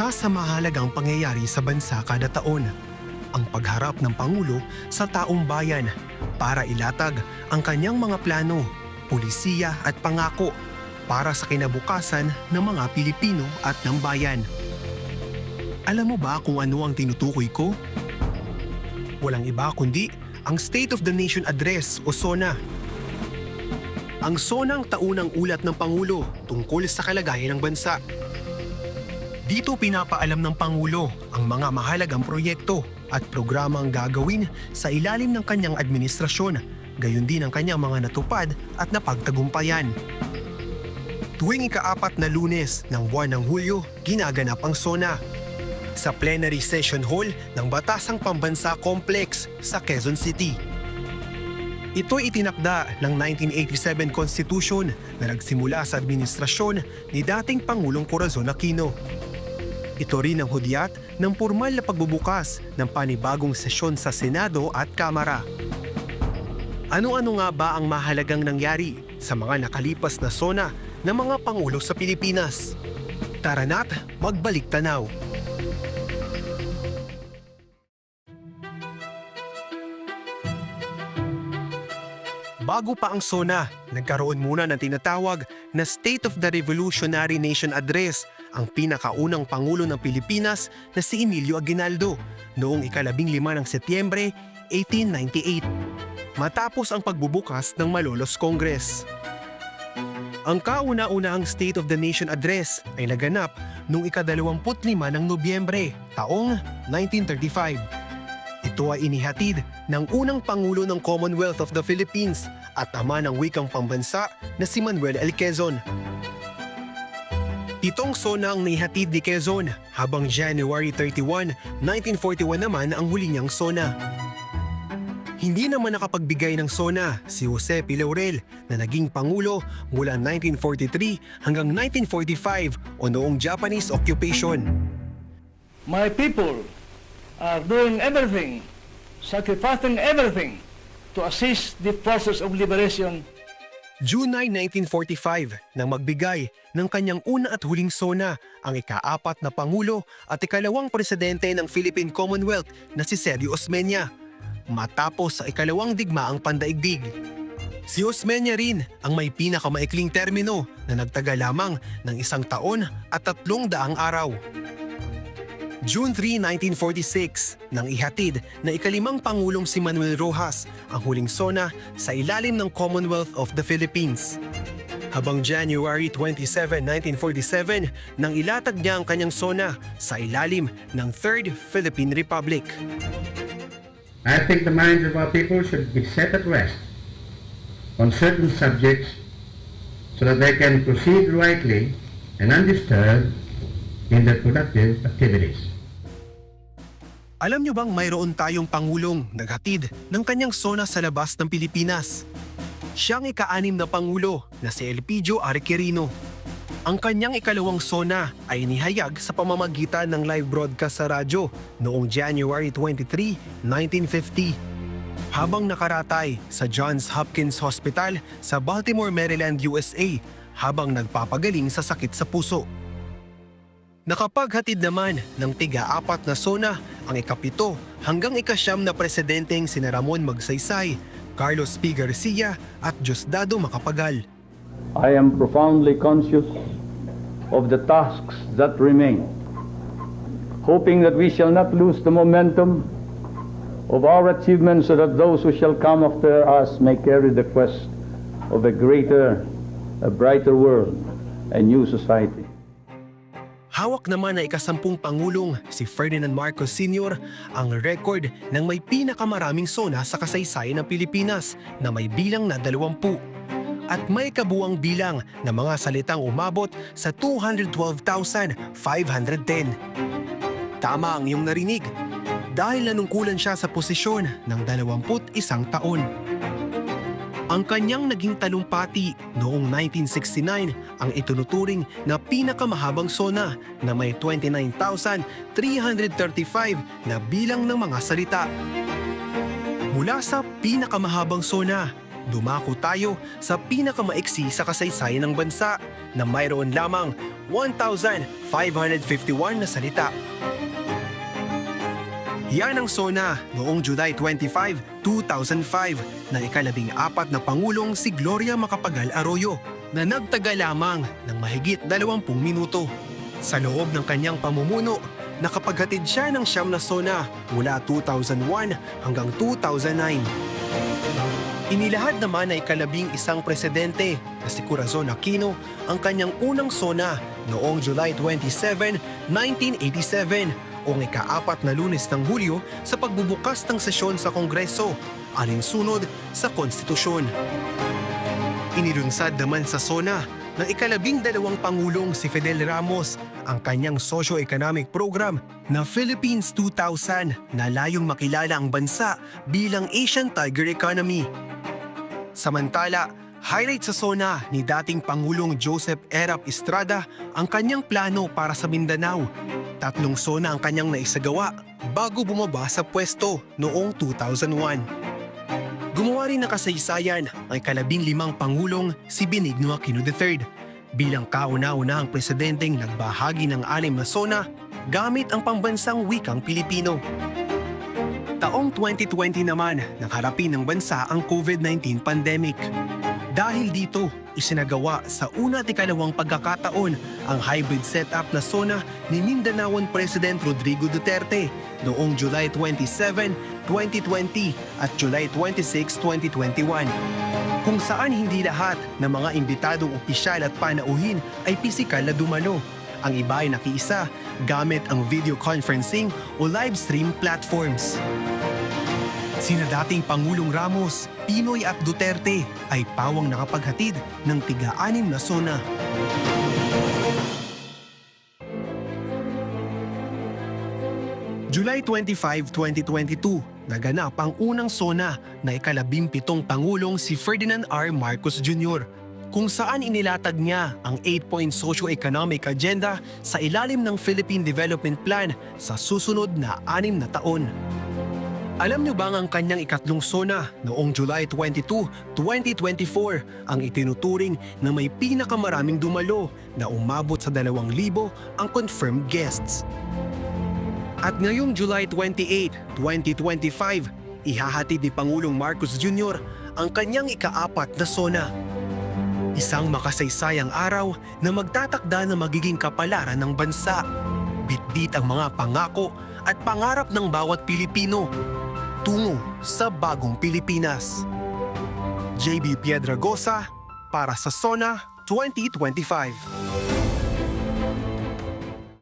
Isa sa mahalagang pangyayari sa bansa kada taon, ang pagharap ng Pangulo sa taong bayan para ilatag ang kanyang mga plano, pulisiya at pangako para sa kinabukasan ng mga Pilipino at ng bayan. Alam mo ba kung ano ang tinutukoy ko? Walang iba kundi ang State of the Nation Address o SONA. Ang SONA ang taunang ulat ng Pangulo tungkol sa kalagayan ng bansa. Dito pinapaalam ng Pangulo ang mga mahalagang proyekto at programang gagawin sa ilalim ng kanyang administrasyon, gayon din ang kanyang mga natupad at napagtagumpayan. Tuwing ikaapat na lunes ng buwan ng Hulyo, ginaganap ang SONA sa plenary session hall ng Batasang Pambansa Complex sa Quezon City. Ito itinakda ng 1987 Constitution na nagsimula sa administrasyon ni dating Pangulong Corazon Aquino. Ito rin ang hudyat ng formal na pagbubukas ng panibagong sesyon sa Senado at Kamara. Ano-ano nga ba ang mahalagang nangyari sa mga nakalipas na sona ng mga Pangulo sa Pilipinas? Tara na't magbalik tanaw. Bago pa ang SONA, nagkaroon muna ng tinatawag na State of the Revolutionary Nation Address ang pinakaunang Pangulo ng Pilipinas na si Emilio Aguinaldo noong ikalabing lima ng Setyembre 1898 matapos ang pagbubukas ng Malolos Congress. Ang kauna-unahang State of the Nation Address ay naganap noong ikadalawamput lima ng Nobyembre taong 1935. Ito ay inihatid ng unang Pangulo ng Commonwealth of the Philippines at ama ng wikang pambansa na si Manuel L. Quezon. Pitong sona ang nihatid ni Quezon habang January 31, 1941 naman ang huli niyang sona. Hindi naman nakapagbigay ng sona si Jose P. Laurel na naging Pangulo mula 1943 hanggang 1945 o noong Japanese occupation. My people are doing everything, sacrificing everything to assist the forces of liberation June 9, 1945 nang magbigay ng kanyang una at huling sona ang ikaapat na Pangulo at ikalawang presidente ng Philippine Commonwealth na si Sergio Osmeña matapos sa ikalawang digmaang pandaigdig. Si Osmeña rin ang may pinakamaikling termino na nagtaga lamang ng isang taon at tatlong daang araw. June 3, 1946, nang ihatid na ikalimang Pangulong si Manuel Rojas ang huling sona sa ilalim ng Commonwealth of the Philippines. Habang January 27, 1947, nang ilatag niya ang kanyang sona sa ilalim ng Third Philippine Republic. I think the minds of our people should be set at rest on certain subjects so that they can proceed rightly and undisturbed in their productive activities. Alam niyo bang mayroon tayong Pangulong naghatid ng kanyang sona sa labas ng Pilipinas? Siyang ika-anim na Pangulo na si Elpidio R. Quirino. Ang kanyang ikalawang sona ay inihayag sa pamamagitan ng live broadcast sa radyo noong January 23, 1950. Habang nakaratay sa Johns Hopkins Hospital sa Baltimore, Maryland, USA habang nagpapagaling sa sakit sa puso. Nakapaghatid naman ng tiga-apat na sona ang ikapito hanggang ikasyam na presidenteng sina Ramon Magsaysay, Carlos P. Garcia at Diosdado Macapagal. I am profoundly conscious of the tasks that remain, hoping that we shall not lose the momentum of our achievements so that those who shall come after us may carry the quest of a greater, a brighter world, a new society. Hawak naman na ikasampung Pangulong si Ferdinand Marcos Sr. ang record ng may pinakamaraming sona sa kasaysayan ng Pilipinas na may bilang na dalawampu at may kabuang bilang na mga salitang umabot sa 212,510. Tama ang iyong narinig dahil nanungkulan siya sa posisyon ng 21 taon. Ang kanyang naging talumpati noong 1969 ang itunuturing na pinakamahabang sona na may 29,335 na bilang ng mga salita. Mula sa pinakamahabang sona, dumako tayo sa pinakamaiksi sa kasaysayan ng bansa na mayroon lamang 1,551 na salita. Yan ang SONA noong July 25, 2005 ng ikalabing apat na Pangulong si Gloria Macapagal Arroyo na nagtaga lamang ng mahigit 20 minuto. Sa loob ng kanyang pamumuno, nakapaghatid siya ng siyam na SONA mula 2001 hanggang 2009. Inilahad naman ay kalabing isang presidente na si Corazon Aquino ang kanyang unang SONA noong July 27, 1987 o ng ikaapat na lunes ng Hulyo sa pagbubukas ng sesyon sa Kongreso, alinsunod sa konstitusyon. Inilunsad naman sa SONA ng ikalabing dalawang Pangulong si Fidel Ramos ang kanyang socio-economic program na Philippines 2000 na layong makilala ang bansa bilang Asian Tiger Economy. Samantala, highlight sa SONA ni dating Pangulong Joseph Erap Estrada ang kanyang plano para sa Mindanao. Tatlong SONA ang kanyang naisagawa bago bumaba sa pwesto noong 2001. Gumawa rin ng kasaysayan ang ikalabing limang Pangulong si Benigno Aquino III bilang kauna-unahang presidenteng nagbahagi ng anim na SONA gamit ang pambansang wikang Pilipino. Taong 2020 naman nang harapin ng bansa ang COVID-19 pandemic. Dahil dito, isinagawa sa una at ikalawang pagkakataon ang hybrid setup na SONA ni Mindanaoan President Rodrigo Duterte noong July 27, 2020 at July 26, 2021 kung saan hindi lahat ng mga imbitadong opisyal at panauhin ay pisikal na dumalo. Ang iba ay nakiisa gamit ang video conferencing o live stream platforms. Sina dating Pangulong Ramos, Pinoy at Duterte ay pawang nakapaghatid ng tiga-anim na sona. July 25, 2022, naganap ang unang SONA na ikalabing pitong Pangulong si Ferdinand R. Marcos Jr. kung saan inilatag niya ang 8-point socio-economic agenda sa ilalim ng Philippine Development Plan sa susunod na anim na taon. Alam niyo bang ang kanyang ikatlong SONA noong July 22, 2024 ang itinuturing na may pinakamaraming dumalo na umabot sa 2,000 ang confirmed guests. At ngayong July 28, 2025, ihahatid ni Pangulong Marcos Jr. ang kanyang ikaapat na SONA. Isang makasaysayang araw na magtatakda na magiging kapalaran ng bansa. Bitbit ang mga pangako at pangarap ng bawat Pilipino tungo sa bagong Pilipinas. JB Piedragosa para sa SONA 2025.